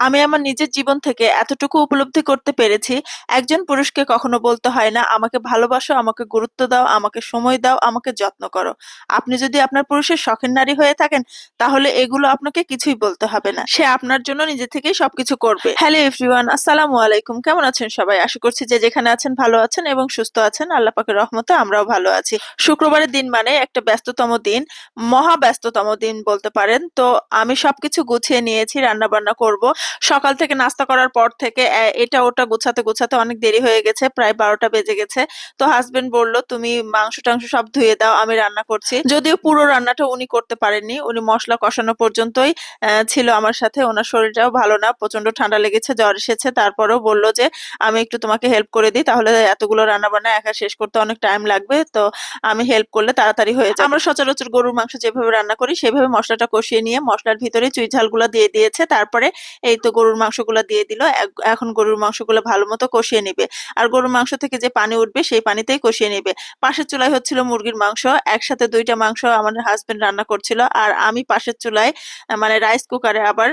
আমি আমার নিজের জীবন থেকে এতটুকু উপলব্ধি করতে পেরেছি, একজন পুরুষকে কখনো বলতে হয় না, "আমাকে ভালোবাসো, আমাকে গুরুত্ব দাও, আমাকে সময় দাও, আমাকে যত্ন করো।" আপনি যদি আপনার পুরুষের শখের নারী হয়ে থাকেন, তাহলে এগুলো আপনাকে কিছুই বলতে হবে না। সে আপনার জন্য নিজে থেকেই সবকিছু করবে। হ্যালো এভরিওয়ান, আসসালামু আলাইকুম। কেমন আছেন সবাই? আশা করছি যে যেখানে আছেন ভালো আছেন এবং সুস্থ আছেন। আল্লাহ পাকের রহমতে আমরাও ভালো আছি। শুক্রবারের দিন মানে একটা ব্যস্ততম দিন, মহা ব্যস্ততম দিন বলতে পারেন। তো আমি সবকিছু গুছিয়ে নিয়েছি, রান্না-বান্না করব। সকাল থেকে নাস্তা করার পর থেকে এটা ওটা গুছাতে, গুছাতে অনেক দেরি হয়ে গেছে। প্রায় ১২টা বেজে গেছে। তো হাসব্যান্ড বলল, "তুমি মাংস-টাংস সব ধুয়ে দাও, আমি রান্না করছি।" যদিও পুরো রান্নাটা উনি করতে পারেননি। উনি মশলা কষানো পর্যন্তই ছিল আমার সাথে। ওনার শরীরটাও ভালো না। প্রচণ্ড ঠান্ডা লেগেছে, জ্বর এসেছে। তারপরেও বলল যে, "আমি একটু তোমাকে হেল্প করে দিই। তাহলে এতগুলো রান্না-বান্না একা শেষ করতে অনেক টাইম লাগবে। তো আমি হেল্প করলে তাড়াতাড়ি হয়ে যাবে।" আমরা সচরাচর গরুর মাংস যেভাবে রান্না করি, সেভাবে মসলাটা কষিয়ে নিয়ে মশলার ভিতরে চুই-ঝালগুলা দিয়ে দিয়েছে। তারপরে এই তো গরুর মাংসগুলা দিয়ে দিল। এখন গরুর মাংসগুলো ভালোমতো কষিয়ে নিবে। আর গরুর মাংস থেকে যে পানি উঠবে, সেই পানিতেই কষিয়ে নিবে। পাশের চুলায় হচ্ছিল মুরগির মাংস। একসাথে ২ টা মাংস আমার হাসব্যান্ড রান্না করছিল। আর আমি পাশের চুলায় মানে রাইস কুকারে আবার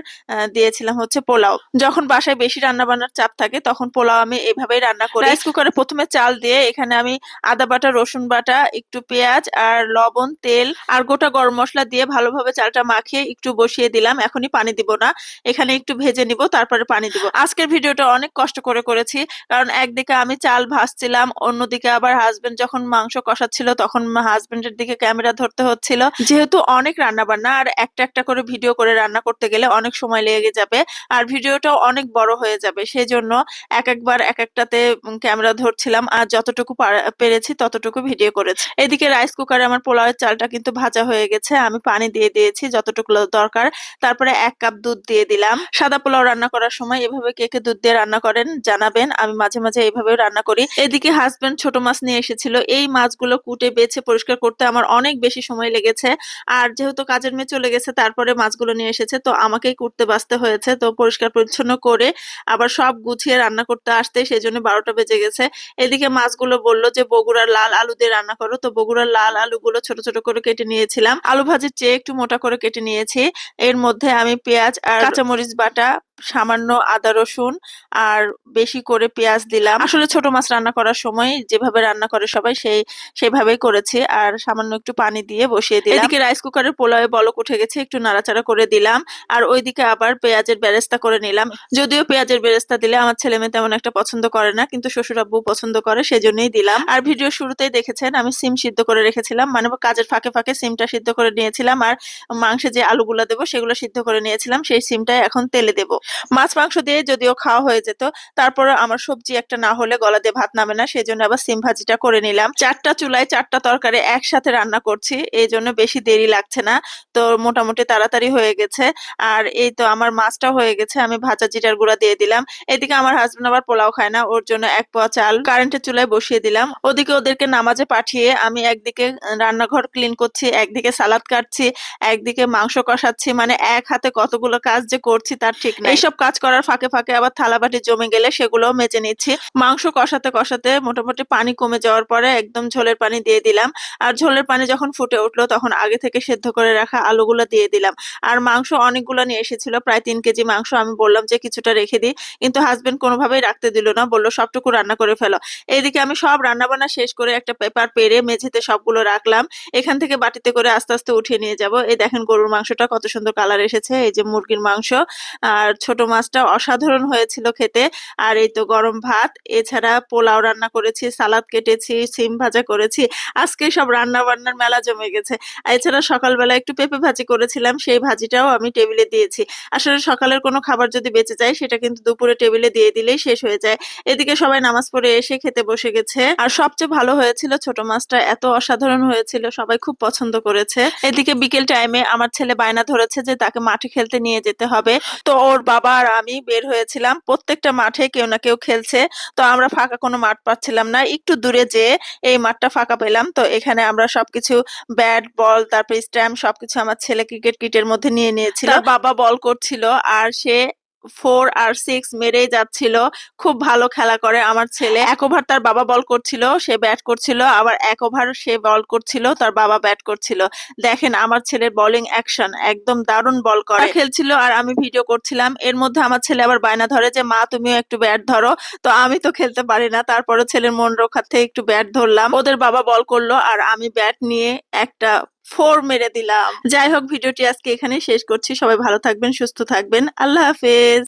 দিয়েছিলাম হচ্ছে পোলাও। যখন বাসায় বেশি রান্না-বান্নার চাপ থাকে, তখন পোলাও আমি এভাবেই রান্না করি। রাইস কুকারে প্রথমে চাল দিয়ে এখানে আমি আদা বাটা, রসুন বাটা, একটু পেঁয়াজ আর লবণ, তেল আর গোটা গরম মশলা দিয়ে ভালোভাবে চালটা মাখিয়ে একটু বসিয়ে দিলাম। এখনই পানি দিব না। এখানে একটু ভেজে নিব, তারপরে পানি দিব। আজকের ভিডিওটা অনেক কষ্ট করে করেছি। কারণ একদিকে আমি চাল ভাজছিলাম, অন্যদিকে আবার হাসব্যান্ড যখন মাংস কষাচ্ছিল, তখন হাসব্যান্ডের দিকে ক্যামেরা ধরতে হচ্ছিল। যেহেতু অনেক রান্না-বান্না আর একটা, একটা করে ভিডিও করে রান্না করতে গেলে অনেক সময় লেগে যাবে। আর ভিডিওটাও অনেক বড় হয়ে যাবে। সেই জন্য এক একবার এক একটাতে ক্যামেরা ধরছিলাম। আর যতটুকু পারা পেরেছি ততটুকু ভিডিও করেছি। এদিকে রাইস কুকারে আমার পোলাওয়ের চালটা কিন্তু ভাজা হয়ে গেছে। আমি পানি দিয়ে দিয়েছি যতটুকু দরকার। তারপরে এক কাপ দুধ দিয়ে দিলাম। সাদা পোলাও রান্না করার সময় এভাবে কে, কে দুধ দিয়ে রান্না করেন জানাবেন। আমি মাঝে, মাঝে এভাবেও রান্না করি। এদিকে হাসব্যান্ড ছোট মাছ নিয়ে এসেছিল। এই মাছগুলো কুটে, বেছে পরিষ্কার করতে আমার অনেক বেশি সময় লেগেছে। আর যেহেতু কাজের মেয়ে চলে গেছে, তারপরে মাছগুলো নিয়ে এসেছে। তো আমাকেই কুটতে বাছতে হয়েছে। তো পরিষ্কার পরিচ্ছন্ন করে আবার সব গুছিয়ে রান্না করতে আসতে সেই জন্য বারোটা বেজে গেছে। এদিকে মাছগুলো বলল যে, "বগুড়ার লাল আলু দিয়ে রান্না করো।" তো বগুড়ার লাল আলুগুলো ছোট, ছোট করে কেটে নিয়েছিলাম। আলু ভাজির চেয়ে একটু মোটা করে কেটে নিয়েছি। এর মধ্যে আমি পেঁয়াজ আর কাঁচামরিচ বাটা, that সামান্য আদা রসুন আর বেশি করে পেঁয়াজ দিলাম। আসলে ছোট মাছ রান্না করার সময় যেভাবে রান্না করে সবাই সেই সেভাবেই করেছে আর সামান্য একটু পানি দিয়ে বসিয়ে দিলাম। এদিকে রাইস কুকারের পোলাওয়ে বলক উঠে গেছে, একটু নাড়াচাড়া করে দিলাম। আর ওইদিকে আবার পেঁয়াজের বেরেস্তা করে নিলাম। যদিও পেঁয়াজের বেরেস্তা দিলে আমার ছেলে-মেয়ে তেমন একটা পছন্দ করে না। কিন্তু শ্বশুর আব্বু পছন্দ করে সেজন্যই দিলাম। আর ভিডিও শুরুতেই দেখেছেন আমি সিম সিদ্ধ করে রেখেছিলাম। মানে কাজের ফাঁকে, ফাঁকে সিমটা সিদ্ধ করে নিয়েছিলাম। আর মাংসে যে আলুগুলা দেবো সেগুলো সিদ্ধ করে নিয়েছিলাম। সেই সিমটাই এখন তেলে দেব। মাছ মাংস দিয়ে যদিও খাওয়া হয়ে যেত, তারপরেও আমার সবজি একটা না হলে গলা দিয়ে ভাত নামে না। সেজন্য আবার সিম ভাজিটা করে নিলাম। ৪ টা চুলায় ৪ টা তরকারি একসাথে রান্না করছি। এজন্য বেশি দেরি লাগছে না। তো মোটামুটি তাড়াতাড়ি হয়ে গেছে। আর এই তো আমার মাছটা হয়ে গেছে। আমি ভাজা জিরার গুঁড়া দিয়ে দিলাম। এদিকে আমার হাসব্যান্ড আবার পোলাও খায় না। ওর জন্য এক পোয়া চাল কারেন্টের চুলায় বসিয়ে দিলাম। ওদিকে ওদেরকে নামাজে পাঠিয়ে আমি একদিকে রান্নাঘর ক্লিন করছি, একদিকে সালাদ কাটছি, একদিকে মাংস কষাচ্ছি। মানে এক হাতে কতগুলো কাজ যে করছি তার ঠিক নাই। এইসব কাজ করার ফাঁকে, ফাঁকে আবার থালাবাটি জমে গেলে সেগুলোও মেজে নিচ্ছি। মাংস কষাতে, কষাতে মোটামুটি পানি কমে যাওয়ার পরে একদম ঝোলের পানি দিয়ে দিলাম। আর ঝোলের পানি যখন ফুটে উঠল তখন আগে থেকে সেদ্ধ করে রাখা আলুগুলো দিয়ে দিলাম। আর মাংস অনেকগুলো নিয়ে এসেছিল, প্রায় তিন কেজি মাংস। আমি বললাম যে কিছুটা রেখে দিই। কিন্তু হাসব্যান্ড কোনোভাবেই রাখতে দিল না। বলল "সবটুকু রান্না করে ফেলো।" এদিকে আমি সব রান্নাবান্না শেষ করে একটা পেপার পেরে মেঝেতে সবগুলো রাখলাম। এখান থেকে বাটিতে করে আস্তে, আস্তে উঠিয়ে নিয়ে যাব। এই দেখেন গরুর মাংসটা কত সুন্দর কালার এসেছে। এই যে মুরগির মাংস আর ছোট মাছটা অসাধারণ হয়েছিল খেতে। আর এই তো গরম ভাত, এছাড়া পোলাও রান্না করেছি, সালাদ কেটেছি, সিম ভাজা করেছি। আজকে সব রান্না-বান্নার মেলা জমে গেছে। এছাড়া সকালবেলা একটু পেঁপে ভাজি করেছিলাম, সেই ভাজিটাও আমি টেবিলে দিয়েছি। আসলে সকালের কোনো খাবার যদি বেঁচে যায় সেটা কিন্তু দুপুরে টেবিলে দিয়ে দিলেই শেষ হয়ে যায়। এদিকে সবাই নামাজ পড়ে এসে খেতে বসে গেছে। আর সবচেয়ে ভালো হয়েছিল ছোট মাছটা এত অসাধারণ হয়েছিল, সবাই খুব পছন্দ করেছে। এদিকে বিকেল টাইমে আমার ছেলে বায়না ধরেছে যে তাকে মাঠে খেলতে নিয়ে যেতে হবে। তো ওর বাবা আর আমি বের হয়েছিলাম। প্রত্যেকটা মাঠে কেউ না কেউ খেলছে। তো আমরা ফাঁকা কোনো মাঠ পাচ্ছিলাম না। একটু দূরে যেয়ে এই মাঠটা ফাঁকা পেলাম। তো এখানে আমরা সবকিছু ব্যাট, বল, তারপর স্ট্যাম্প সবকিছু আমার ছেলে ক্রিকেট কিটের মধ্যে নিয়ে নিয়েছিল। বাবা বল করছিল আর সে ফোর আর সিক্স মেরেই যাচ্ছিল। খুব ভালো খেলা করে আমার ছেলে। এক ওভার তার বাবা বল করছিল, সে ব্যাট করছিল। আবার এক ওভার সে বল করছিল, তার বাবা ব্যাট করছিল। দেখেন, আমার ছেলের বোলিং অ্যাকশন একদম দারুণ বল করে। খেলছিল আর আমি ভিডিও করছিলাম। এর মধ্যে আমার ছেলে আবার বায়না ধরে যে, মা, তুমিও একটু ব্যাট ধরো। তো আমি তো খেলতে পারি না। তারপরে ছেলের মন রক্ষার থেকে একটু ব্যাট ধরলাম। ওদের বাবা বল করল আর আমি ব্যাট নিয়ে একটা ফোর মেরে দিলাম। যাই হোক, ভিডিওটি আজকে এখানে শেষ করছি। সবাই ভালো থাকবেন, সুস্থ থাকবেন। আল্লাহ হাফেজ।